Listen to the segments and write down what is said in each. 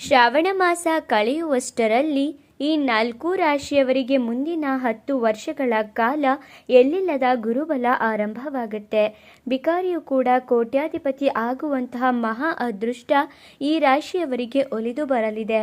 ಶ್ರಾವಣ ಮಾಸ ಕಳೆಯುವಷ್ಟರಲ್ಲಿ ಈ ನಾಲ್ಕು ರಾಶಿಯವರಿಗೆ ಮುಂದಿನ ಹತ್ತು ವರ್ಷಗಳ ಕಾಲ ಎಲ್ಲಿಲ್ಲದ ಗುರುಬಲ ಆರಂಭವಾಗುತ್ತೆ. ಬಿಕಾರಿಯು ಕೂಡ ಕೋಟ್ಯಾಧಿಪತಿ ಆಗುವಂತಹ ಮಹಾ ಅದೃಷ್ಟ ಈ ರಾಶಿಯವರಿಗೆ ಒಲಿದು ಬರಲಿದೆ.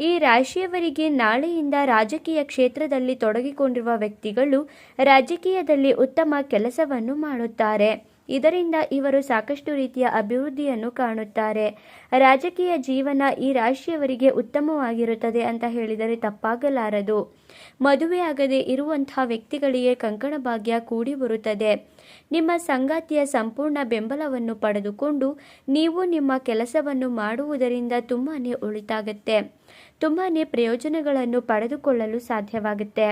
ಈ ರಾಶಿಯವರಿಗೆ ನಾಳೆಯಿಂದ ರಾಜಕೀಯ ಕ್ಷೇತ್ರದಲ್ಲಿ ತೊಡಗಿಕೊಂಡಿರುವ ವ್ಯಕ್ತಿಗಳು ರಾಜಕೀಯದಲ್ಲಿ ಉತ್ತಮ ಕೆಲಸವನ್ನು ಮಾಡುತ್ತಾರೆ. ಇದರಿಂದ ಇವರು ಸಾಕಷ್ಟು ರೀತಿಯ ಅಭಿವೃದ್ಧಿಯನ್ನು ಕಾಣುತ್ತಾರೆ. ರಾಜಕೀಯ ಜೀವನ ಈ ರಾಶಿಯವರಿಗೆ ಉತ್ತಮವಾಗಿರುತ್ತದೆ ಅಂತ ಹೇಳಿದರೆ ತಪ್ಪಾಗಲಾರದು. ಮದುವೆಯಾಗದೆ ಇರುವಂತಹ ವ್ಯಕ್ತಿಗಳಿಗೆ ಕಂಕಣ ಭಾಗ್ಯ ಕೂಡಿ ಬರುತ್ತದೆ. ನಿಮ್ಮ ಸಂಗಾತಿಯ ಸಂಪೂರ್ಣ ಬೆಂಬಲವನ್ನು ಪಡೆದುಕೊಂಡು ನೀವು ನಿಮ್ಮ ಕೆಲಸವನ್ನು ಮಾಡುವುದರಿಂದ ತುಂಬಾ ಉಳಿತಾಗುತ್ತೆ ತುಂಬಾ ಪ್ರಯೋಜನಗಳನ್ನು ಪಡೆದುಕೊಳ್ಳಲು ಸಾಧ್ಯವಾಗುತ್ತೆ.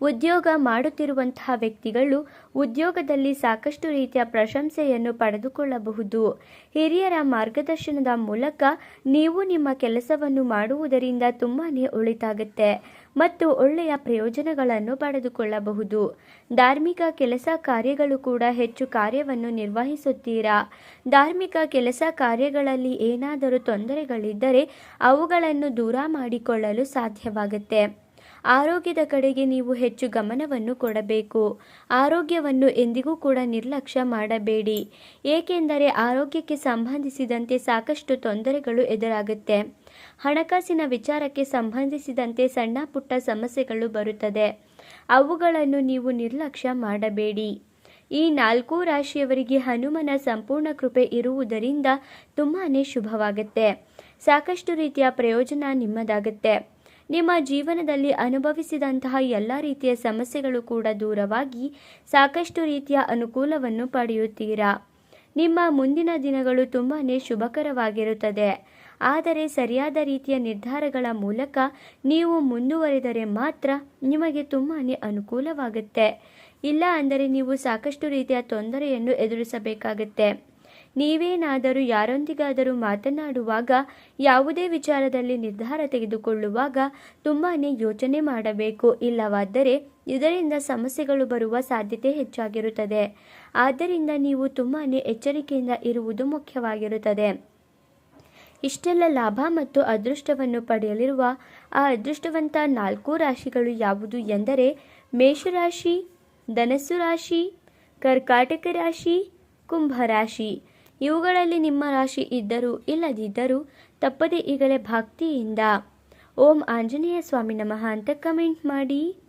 ಉದ್ಯೋಗ ಮಾಡುತ್ತಿರುವಂತಹ ವ್ಯಕ್ತಿಗಳು ಉದ್ಯೋಗದಲ್ಲಿ ಸಾಕಷ್ಟು ರೀತಿಯ ಪ್ರಶಂಸೆಯನ್ನು ಪಡೆದುಕೊಳ್ಳಬಹುದು. ಹಿರಿಯರ ಮಾರ್ಗದರ್ಶನದ ಮೂಲಕ ನೀವು ನಿಮ್ಮ ಕೆಲಸವನ್ನು ಮಾಡುವುದರಿಂದ ತುಂಬಾ ಒಳಿತಾಗುತ್ತೆ ಮತ್ತು ಒಳ್ಳೆಯ ಪ್ರಯೋಜನಗಳನ್ನು ಪಡೆದುಕೊಳ್ಳಬಹುದು. ಧಾರ್ಮಿಕ ಕೆಲಸ ಕಾರ್ಯಗಳು ಕೂಡ ಹೆಚ್ಚು ಕಾರ್ಯವನ್ನು ನಿರ್ವಹಿಸುತ್ತೀರಾ? ಧಾರ್ಮಿಕ ಕೆಲಸ ಕಾರ್ಯಗಳಲ್ಲಿ ಏನಾದರೂ ತೊಂದರೆಗಳಿದ್ದರೆ ಅವುಗಳನ್ನು ದೂರ ಮಾಡಿಕೊಳ್ಳಲು ಸಾಧ್ಯವಾಗುತ್ತೆ. ಆರೋಗ್ಯದ ಕಡೆಗೆ ನೀವು ಹೆಚ್ಚು ಗಮನವನ್ನು ಕೊಡಬೇಕು. ಆರೋಗ್ಯವನ್ನು ಎಂದಿಗೂ ಕೂಡ ನಿರ್ಲಕ್ಷ್ಯ ಮಾಡಬೇಡಿ. ಏಕೆಂದರೆ ಆರೋಗ್ಯಕ್ಕೆ ಸಂಬಂಧಿಸಿದಂತೆ ಸಾಕಷ್ಟು ತೊಂದರೆಗಳು ಎದುರಾಗುತ್ತೆ. ಹಣಕಾಸಿನ ವಿಚಾರಕ್ಕೆ ಸಂಬಂಧಿಸಿದಂತೆ ಸಣ್ಣ ಪುಟ್ಟ ಸಮಸ್ಯೆಗಳು ಬರುತ್ತದೆ. ಅವುಗಳನ್ನು ನೀವು ನಿರ್ಲಕ್ಷ್ಯ ಮಾಡಬೇಡಿ. ಈ ನಾಲ್ಕು ರಾಶಿಯವರಿಗೆ ಹನುಮನ ಸಂಪೂರ್ಣ ಕೃಪೆ ಇರುವುದರಿಂದ ತುಂಬಾ ಶುಭವಾಗುತ್ತೆ. ಸಾಕಷ್ಟು ರೀತಿಯ ಪ್ರಯೋಜನ ನಿಮ್ಮದಾಗುತ್ತೆ. ನಿಮ್ಮ ಜೀವನದಲ್ಲಿ ಅನುಭವಿಸಿದಂತಹ ಎಲ್ಲ ರೀತಿಯ ಸಮಸ್ಯೆಗಳು ಕೂಡ ದೂರವಾಗಿ ಸಾಕಷ್ಟು ರೀತಿಯ ಅನುಕೂಲವನ್ನು ಪಡೆಯುತ್ತೀರಾ? ನಿಮ್ಮ ಮುಂದಿನ ದಿನಗಳು ತುಂಬಾ ಶುಭಕರವಾಗಿರುತ್ತದೆ. ಆದರೆ ಸರಿಯಾದ ರೀತಿಯ ನಿರ್ಧಾರಗಳ ಮೂಲಕ ನೀವು ಮುಂದುವರೆದರೆ ಮಾತ್ರ ನಿಮಗೆ ತುಂಬಾ ಅನುಕೂಲವಾಗುತ್ತೆ. ಇಲ್ಲ ಅಂದರೆ ನೀವು ಸಾಕಷ್ಟು ರೀತಿಯ ತೊಂದರೆಯನ್ನು ಎದುರಿಸಬೇಕಾಗುತ್ತೆ. ನೀವೇನಾದರೂ ಯಾರೊಂದಿಗಾದರೂ ಮಾತನಾಡುವಾಗ ಯಾವುದೇ ವಿಚಾರದಲ್ಲಿ ನಿರ್ಧಾರ ತೆಗೆದುಕೊಳ್ಳುವಾಗ ತುಂಬಾ ಯೋಚನೆ ಮಾಡಬೇಕು. ಇಲ್ಲವಾದರೆ ಇದರಿಂದ ಸಮಸ್ಯೆಗಳು ಬರುವ ಸಾಧ್ಯತೆ ಹೆಚ್ಚಾಗಿರುತ್ತದೆ. ಆದ್ದರಿಂದ ನೀವು ತುಂಬಾ ಎಚ್ಚರಿಕೆಯಿಂದ ಇರುವುದು ಮುಖ್ಯವಾಗಿರುತ್ತದೆ. ಇಷ್ಟೆಲ್ಲ ಲಾಭ ಮತ್ತು ಅದೃಷ್ಟವನ್ನು ಪಡೆಯಲಿರುವ ಆ ಅದೃಷ್ಟವಂತ ನಾಲ್ಕು ರಾಶಿಗಳು ಯಾವುದು ಎಂದರೆ ಮೇಷರಾಶಿ ಧನಸ್ಸು ರಾಶಿ, ಕರ್ಕಾಟಕ ರಾಶಿ ಕುಂಭರಾಶಿ ಇವುಗಳಲ್ಲಿ ನಿಮ್ಮ ರಾಶಿ ಇದ್ದರೂ ಇಲ್ಲದಿದ್ದರೂ ತಪ್ಪದೇ ಈಗಲೇ ಭಕ್ತಿಯಿಂದ. ಓಂ ಆಂಜನೇಯ ಸ್ವಾಮಿ ನಮಃ ಅಂತ ಕಮೆಂಟ್ ಮಾಡಿ.